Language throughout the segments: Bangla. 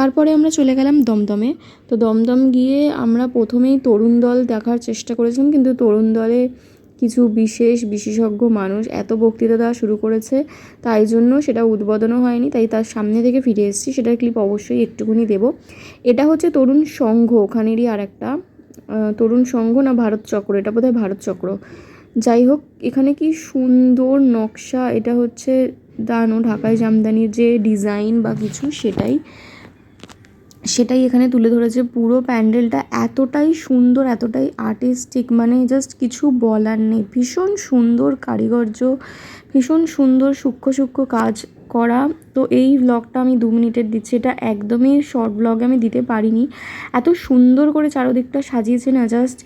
তারপরে আমরা চলে গেলাম দমদমে। তো দমদম গিয়ে আমরা প্রথমেই তরুণ দল দেখার চেষ্টা করেছিলাম, কিন্তু তরুণ দলে কিছু বিশেষ বিশেষজ্ঞ মানুষ এত বক্তৃতা দেওয়া শুরু করেছে, তাই জন্য সেটা উদ্বোধনও হয়নি। তাই তার সামনে থেকে ফিরে এসেছি, সেটার ক্লিপ অবশ্যই একটুখানি দেবো। এটা হচ্ছে তরুণ সংঘ, ওখানেরই আর একটা তরুণ সংঘ না ভারত চক্র? এটা বোধহয় ভারত চক্র। যাই হোক, এখানে কি সুন্দর নকশা, এটা হচ্ছে দানো, ঢাকায় জামদানির যে ডিজাইন বা কিছু, সেটাই। সেটাই এখানে তুলে ধরেছে। পুরো প্যান্ডেলটা এতটাই সুন্দর, এতটাই আর্টিস্টিক মানে জাস্ট কিছু বলার নেই। ভীষণ সুন্দর কারিগর্য, ভীষণ সুন্দর সূক্ষ্ম সূক্ষ্ম কাজ করা। তো এই ব্লগটা আমি দু মিনিটের দিচ্ছি। এটা একদমই শর্ট ব্লগে আমি দিতে পারিনি। এত সুন্দর করে চারোদিকটা সাজিয়েছে না জাস্ট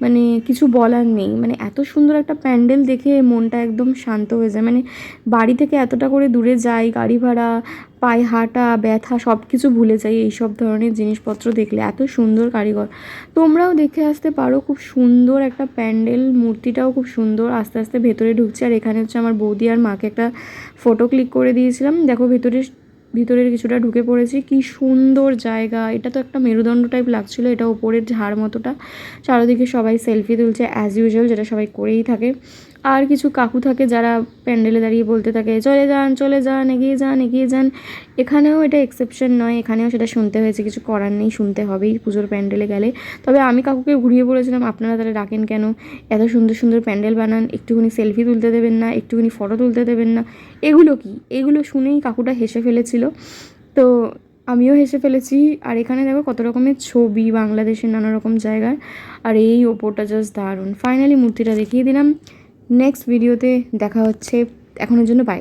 মানে কিছু বলার নেই। মানে এত সুন্দর একটা প্যান্ডেল দেখে মনটা একদম শান্ত হয়ে যায়। মানে বাড়ি থেকে এতটা করে দূরে যাই, গাড়ি ভাড়া, পায়ে হাঁটা, ব্যথা সব কিছু ভুলে যাই এইসব ধরনের জিনিসপত্র দেখলে। এত সুন্দর কারিগর। তোমরাও দেখে আসতে পারো খুব সুন্দর একটা প্যান্ডেল। মূর্তিটাও খুব সুন্দর। আস্তে আস্তে ভেতরে ঢুকছে। আর এখানে হচ্ছে আমার বৌদি আর মাকে একটা ফটো ক্লিক করে দিয়েছিলাম। দেখো ভেতরে ভিতরের কিছুটা ঢুকে পড়েছি। কি সুন্দর জায়গা। এটা তো একটা মেরুদণ্ড টাইপ লাগছিল, এটা ওপরের ঝাড় মতোটা। চারিদিকে সবাই সেলফি তুলছে অ্যাজ ইউজুয়াল যেটা সবাই করেই থাকে। আর কিছু কাকু থাকে যারা প্যান্ডেলে দাঁড়িয়ে বলতে থাকে, চলে যান চলে যান, এগিয়ে যান এগিয়ে যান। এখানেও এটা এক্সেপশন নয়, এখানেও সেটা শুনতে হয়েছে, কিছু করার নেই, শুনতে হবেই পুজোর প্যান্ডেলে গেলে। তবে আমি কাকুকে ঘুরিয়ে বলেছিলাম, আপনারা তাহলে ডাকেন কেন? এত সুন্দর সুন্দর প্যান্ডেল বানান, একটুখানি সেলফি তুলতে দেবেন না, একটুখানি ফটো তুলতে দেবেন না। এগুলো কি? এগুলো শুনেই কাকুটা হেসে ফেলেছিল। তো আমিও হেসে ফেলেছি। আর এখানে দেখো কত রকমের ছবি, বাংলাদেশের নানা রকম জায়গার। আর এই ওপরটা জাস্ট দারুণ। ফাইনালি মূর্তিটা দেখিয়ে দিলাম। নেক্সট ভিডিওতে দেখা হচ্ছে। এখনের জন্য বাই